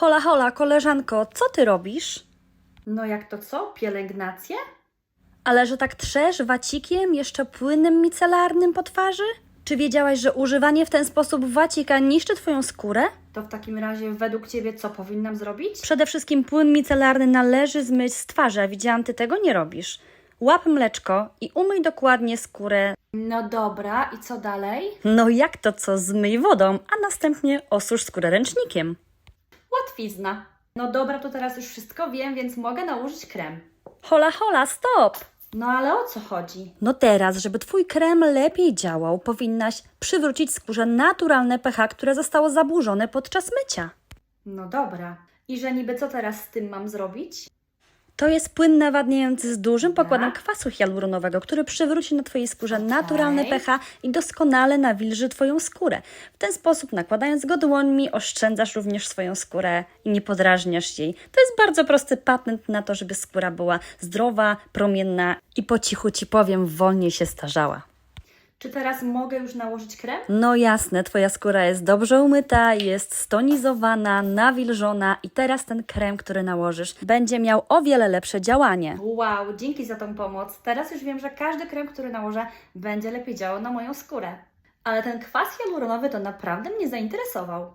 Hola, hola, koleżanko, co ty robisz? No jak to co? Pielęgnację? Ale że tak trzesz wacikiem, jeszcze płynem micelarnym po twarzy? Czy wiedziałaś, że używanie w ten sposób wacika niszczy twoją skórę? To w takim razie według Ciebie co powinnam zrobić? Przede wszystkim płyn micelarny należy zmyć z twarzy, a widziałam, ty tego nie robisz. Łap mleczko i umyj dokładnie skórę. No dobra, i co dalej? No jak to co, zmyj wodą, a następnie osusz skórę ręcznikiem. Łatwizna. No dobra, to teraz już wszystko wiem, więc mogę nałożyć krem. Hola, hola, stop! No ale o co chodzi? No teraz, żeby twój krem lepiej działał, powinnaś przywrócić skórze naturalne pH, które zostało zaburzone podczas mycia. No dobra. I że niby co teraz z tym mam zrobić? To jest płyn nawadniający z dużym Dobra. pokładem kwasu hialuronowego, który przywróci na Twojej skórze Okej. naturalne pH i doskonale nawilży Twoją skórę. W ten sposób, nakładając go dłońmi, oszczędzasz również swoją skórę i nie podrażniasz jej. To jest bardzo prosty patent na to, żeby skóra była zdrowa, promienna i po cichu Ci powiem, wolniej się starzała. Czy teraz mogę już nałożyć krem? No jasne, Twoja skóra jest dobrze umyta, jest stonizowana, nawilżona i teraz ten krem, który nałożysz, będzie miał o wiele lepsze działanie. Wow, dzięki za tą pomoc. Teraz już wiem, że każdy krem, który nałożę, będzie lepiej działał na moją skórę. Ale ten kwas hialuronowy to naprawdę mnie zainteresował.